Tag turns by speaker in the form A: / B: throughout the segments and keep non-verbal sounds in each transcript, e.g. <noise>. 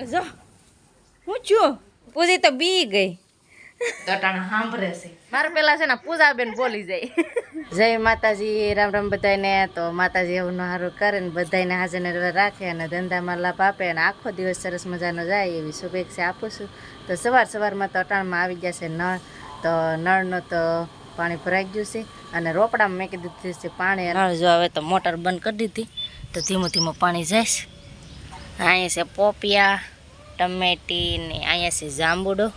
A: જો હું છું? પૂજી તો બી ગઈ.
B: તટાણા સાંભળે છે. મારે પેલા છે ને પૂજાબેન બોલી જાય. જય માતાજી રામ રામ બધાને તો માતાજી એવું સારું કરે ને બધાને હાજર ને રાખે અને ધંધામાં લાભ આપે અને આખો દિવસ સરસ મજાનો જાય એવી શુભેચ્છા આપું છું. તો સવાર સવારમાં તો અટાણમાં આવી ગયા છે નળ. તો નળનો તો પાણી ભરાઈ ગયું છે અને રોપડામાં મેં કીધું છે પાણી. નળ જો હવે તો મોટર બંધ કરી દીધી. તો ધીમું ધીમું પાણી જાય છે. અહીંયા છે પોપિયા, ટમેટી ને અહીંયા છે જાંબુડો.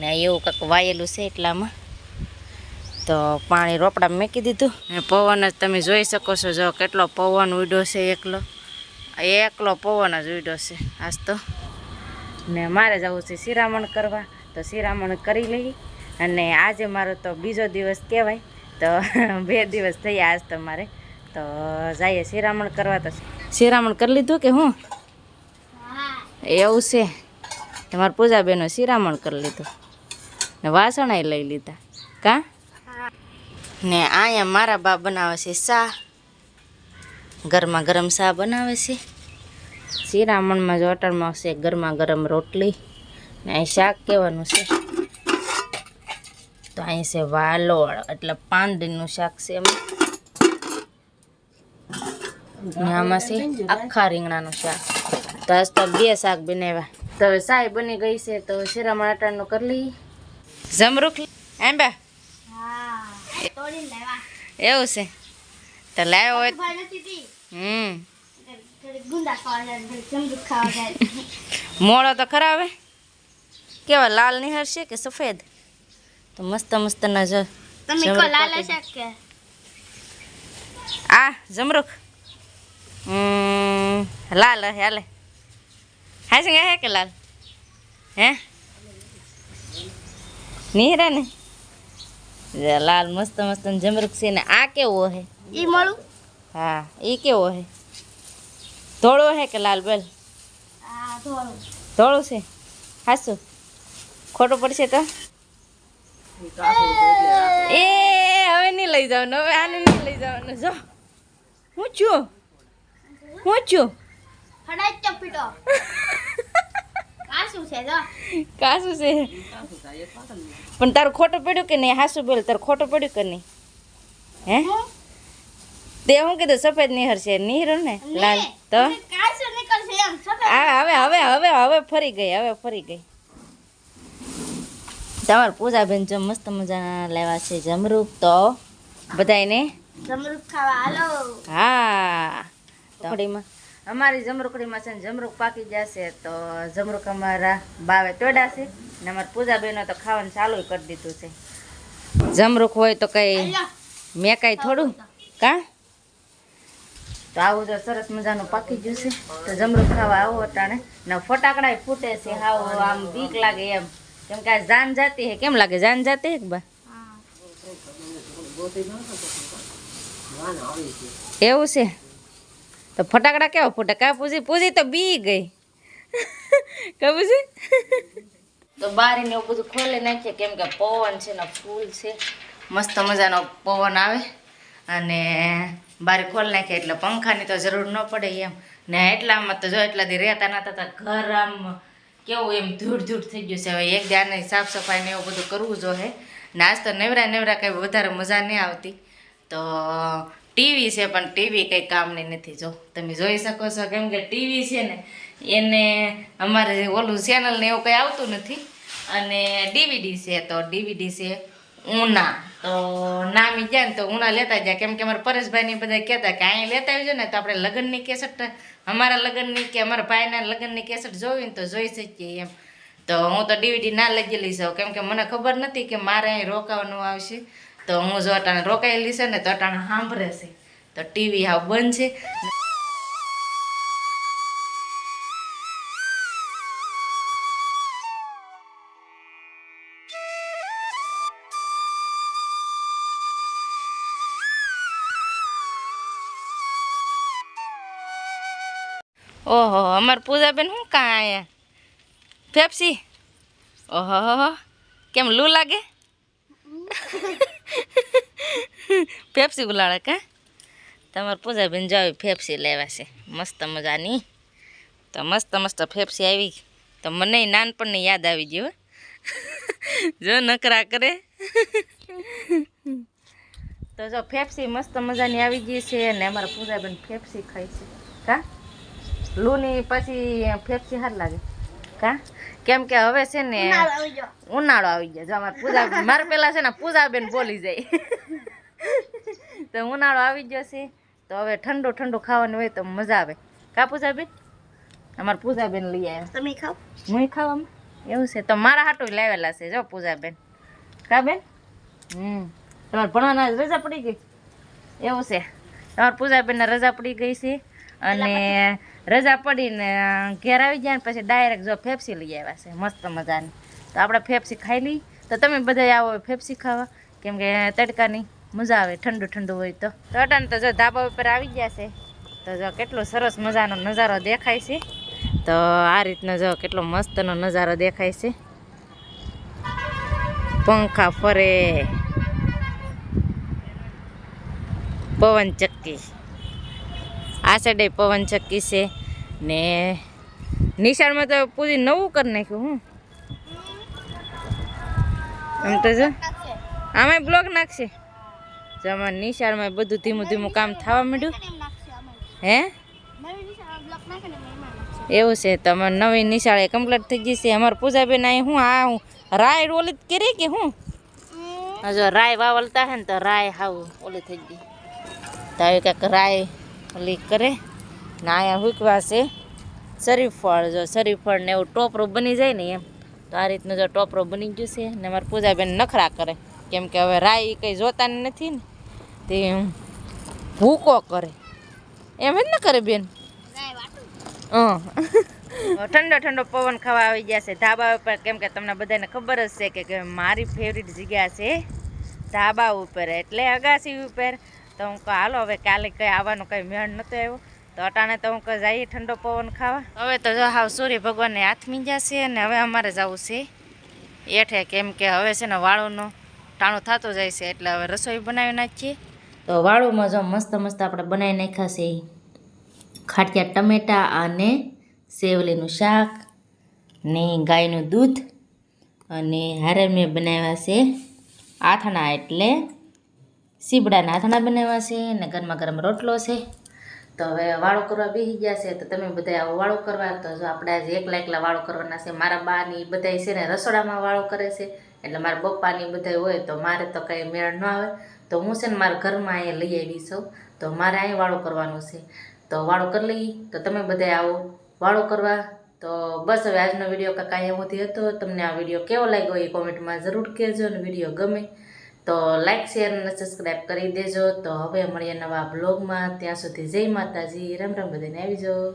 B: ને એવું કંઈક વાયેલું છે એટલામાં. તો પાણી રોપડા મૂકી દીધું. ને પવન જ તમે જોઈ શકો છો, જો કેટલો પવન ઉડ્યો છે એકલો. એકલો પવન જ ઉડ્યો છે આજ તો. ને મારે જવું છે શિરામણ કરવા. તો શિરામણ કરી લઈ. અને આજે મારો તો બીજો દિવસ કહેવાય. તો <laughs> બે દિવસ થયા આજ તો મારે. તો જઈએ શિરામણ કરવા તો. શિરામણ કરી લીધું કે હું? એવું છે. તમારા પૂજાબેનો શિરામણ કરી લીધું. ને વાસણાય લઈ લીધા. કા? ને અહીંયા મારા બા બનાવે છે શા ગરમા ગરમ ચા બનાવે છે. શિરામણમાં જો હોટલમાં છે ગરમા ગરમ રોટલી. ને અહીં શાક કહેવાનું છે. તો અહીં છે વાલોળ, એટલે પાંદડીનું શાક છે એમાં. આમાં છે આખા રીંગણાનું શાક. તો આજ તો બે શાક બનાવ્યા. તો હવે સાય બની ગઈ છે તો શિરામણ અટાણનું કરી લઈ જમરૂખ એમ બે? એવું છે. તો લાવ્યો હોય હમ. <laughs> મોળો તો ખરા હવે? કેવા લાલ નિહાર છે કે સફેદ? તો મસ્ત મસ્ત ના જો આ જમરૂખ હમ, લાલ હે હાલે. હા છે હે કે લાલ હે નીહરા ને લાલ મસ્ત મસ્ત જમરૂખ છે ને આ કેવો હે
C: ઈ મળું
B: હા એ કેવો હે ધોળો હે કે લાલ બેલ ધોળું છે હાસું ખોટું પડશે તો એ હવે નહીં લઈ જવાનું હવે આને નહીં લઈ જવાનું જો હું છું હું છું
C: ચપીટો આ છે
B: પણ તારું ખોટું પડ્યું કે નહીં? હાસું બેલ તારું ખોટું પડ્યું કે નહીં? હે? તે હું કીધું સફેદ નિહર છે. નિહરો ને લાલ. તો? હવે હવે હવે હવે ફરી ગઈ હવે ફરી ગઈ. તમારે પૂજાબેન જો મસ્ત મજાના લેવા છે જમરૂપ તો. બધાને
C: જમરૂપ ખાવા હાલો.
B: હા. ટોકડીમાં અમારી જમરૂકડીમાં છે ને જમરૂક પાકી જશે તો જમરૂક અમારા બાવે તોડાશે ને અમારા પૂજાબેનો તો ખાવાનું ચાલુ કરી દીધું છે. જમરૂક હોય તો કંઈ મેં કાંઈ થોડું? કા? તો આવું જો સરસ મજાનું પાકી ગયું છે. તો જમરૂક ખાવા આવો અટાણે. ને ફટાકડા ફૂટે છે હાવ આમ બીક લાગે એમ. કેમ કે આ જાન જાતી હે. કેમ લાગે જાન જાતી હે બા? એવું છે? તો ફટાકડા કેવા ફૂટે? કા પૂજી પૂજી તો બી ગઈ. કા પૂછી? તો બારીને એવું બધું ખોલી નાખીએ, કેમ કે પવન છે ને ફૂલ છે. મસ્ત મજાનો પવન આવે. અને બારી ખોલી નાખીએ એટલે પંખાની તો જરૂર ન પડે એમ. ને એટલામાં તો જો એટલા દી રહેતા નતા હતા ઘર આમ કેવું એમ ધૂળ ધૂળ થઈ ગયું છે. હવે એક ધ્યાન સાફ સફાઈ ને એવું બધું કરવું જોઈએ ને આજ તો નેવરા નેવરા કંઈ વધારે મજા નહીં આવતી. તો ટીવી છે, પણ ટીવી કંઈ કામની નથી. જો, તમે જોઈ શકો છો કેમ કે ટીવી છે ને, એને અમારે ઓલું ચેનલ ને એવું કંઈ આવતું નથી. અને ડીવીડી છે, તો ડીવીડી છે ઉના. તો નામી ગયા ને તો ઉના લેતા જાય. કેમ કે અમારા પરેશભાઈને બધા કહેતા કે અહીં લેતા આવજો ને, તો આપણે લગ્નની કેસેટ અમારા લગ્નની કે અમારા ભાઈના લગ્નની કેસેટ જોવી ને તો જોઈ શકીએ એમ. તો હું તો ડીવીડી ના લઈ ગયેલી છું. કેમ કે મને ખબર નથી કે મારે અહીં રોકાવાનું આવશે. તો હું જો અટાણે રોકાયેલી છે ને તો અટાણે સાંભળે છે. તો ટીવી હાવ બંધ છે. ઓહો, અમારે પૂજાબેન શું કાં આયા? ફેફસી ઓહો કેમ, લૂ લાગે? <laughs> ફેફસી ગુલાડે કા? તમારે પૂજાબેન જાવી ફેફસી લેવા છે. મસ્ત મજાની.
A: તો મસ્ત મસ્ત ફેફસી આવી તો મને નાનપણની યાદ આવી ગયું <laughs> જો નકરા કરે. <laughs>
B: તો જો ફેફસી મસ્ત મજાની આવી ગઈ છે અને અમારા પૂજાબેન ફેફસી ખાય છે. કા? લૂની પછી ફેફસી હાર લાગે. કા? કેમ કે હવે છે ને
C: ઉનાળો આવી ગયો.
B: જો અમારે પૂજા મારે પેલા છે ને પૂજાબેન બોલી જાય. તો ઉનાળો આવી ગયો છે. તો હવે ઠંડુ ઠંડુ ખાવાનું હોય તો મજા આવે. કા પૂજાબેન? અમારે પૂજાબેન લઈ આવ્યા.
C: તમે ખાવ.
B: હું ખાવામાં? એવું છે. તો મારા હાટું લાવેલા છે જો પૂજાબેન. કા બેન? હમ. તમારે ભણવાના રજા પડી ગઈ? એવું છે. તમારે પૂજાબેનને રજા પડી ગઈ છે? અને રજા પડીને ઘેર આવી ગયા ને પછી ડાયરેક્ટ જો ફેફસી લઈ આવ્યા છે. મસ્ત મજાની. તો આપણે ફેફસી ખાઈ લઈ. તો તમે બધા આવો ફેફસી ખાવા. કેમ કે તડકાની મજા આવે ઠંડુ ઠંડુ હોય તો. તો તો જો ધાબા ઉપર આવી ગયા છે. તો જો કેટલો સરસ મજાનો નજારો દેખાય છે. તો આ રીતનો જો કેટલો મસ્તનો નજારો દેખાય છે. પંખા ફરે. પવન ચક્કી. આ સાઈડે પવન ચક્કી છે. ને નિશાળમાં તો પૂરી નવું કરી નાખ્યું હું એમ તો જો. આમાં બ્લોક નાખશે. જો અમારે નિશાળમાં બધું ધીમું ધીમું કામ થવા માંડ્યું. હે? એવું છે તો અમારે નવી નિશાળે કમ્પ્લીટ થઈ ગઈ છે. અમારે પૂજાબેન અહીં હું આ હું રાય ઓલી કરી કે હું. જો રાય વાવલતા હે ને તો રાય હાવ ઓલી થઈ ગઈ. તો આવી કાંઈક રાય ઓલી કરે. ને અહીંયા હુકવાશે શરીફળ જો શરીફળ ને એવું ટોપરું બની જાય ને એમ, તો આ રીતનું જો ટોપરો બની ગયું છે ને મારા પૂજાબેન નખરા કરે. કેમ કે હવે રાય ઈ કંઈ જોતા નથી ને, તે ભૂકો કરે. એમ જ ન કરે બેન? હં. ઠંડો ઠંડો પવન ખાવા આવી ગયા છે. ધાબા ઉપર કેમ કે તમને બધાને ખબર જ છે કે મારી ફેવરિટ જગ્યા છે ધાબા ઉપર. એટલે અગાસી ઉપર તો હું કહું, હાલો, હવે કાલે કંઈ આવવાનું કંઈ મેળ નહોતો આવ્યો. તો અટાણે તો હું કહું, જઈએ ઠંડો પવન ખાવા. હવે તો જો હાવ સૂર્ય ભગવાનને હાથ મીંજા છે અને હવે અમારે જવું છે એઠે કેમ કે હવે છે ને વાળુનું ટાણું થતું જાય છે, એટલે હવે રસોઈ બનાવી નાખીએ. તો વાળુમાં જો મસ્ત મસ્ત આપણે બનાવી નાખ્યા છે ખાટિયા ટમેટા અને સેવલીનું શાક ને ગાયનું દૂધ અને હારે મેં બનાવ્યા છે આથણા એટલે સીબડાના આથણા બનાવ્યા છે અને ગરમા ગરમ રોટલો છે. તો હવે વાળો કરવા બેસી ગયા છે. તો તમે બધા આવો વાળો કરવા. તો જો આપણે આજે એકલા એકલા વાળો કરવાના છે. મારા બાની બધા છે ને રસોડામાં વાળો કરે છે. એટલે મારા પપ્પાની બધા હોય તો મારે તો કંઈ મેળ ન આવે. તો હું છે ને મારા ઘરમાં અહીંયા લઈ આવી છું. તો મારે અહીં વાળો કરવાનો છે. તો વાળો કરી લઈએ. તો તમે બધા આવો. વાળો કરવા. તો બસ હવે આજનો વીડિયો કાંઈ એવોથી હતો. તમને આ વીડિયો કેવો લાગ્યો એ કોમેન્ટમાં જરૂર કહેજો અને વીડિયો ગમે. તો લાઇક શેર અને સબસ્ક્રાઈબ કરી દેજો. તો હવે મળીએ નવા બ્લોગમાં ત્યાં સુધી જય માતાજી. રામ રામ બધાને આવી જાઓ.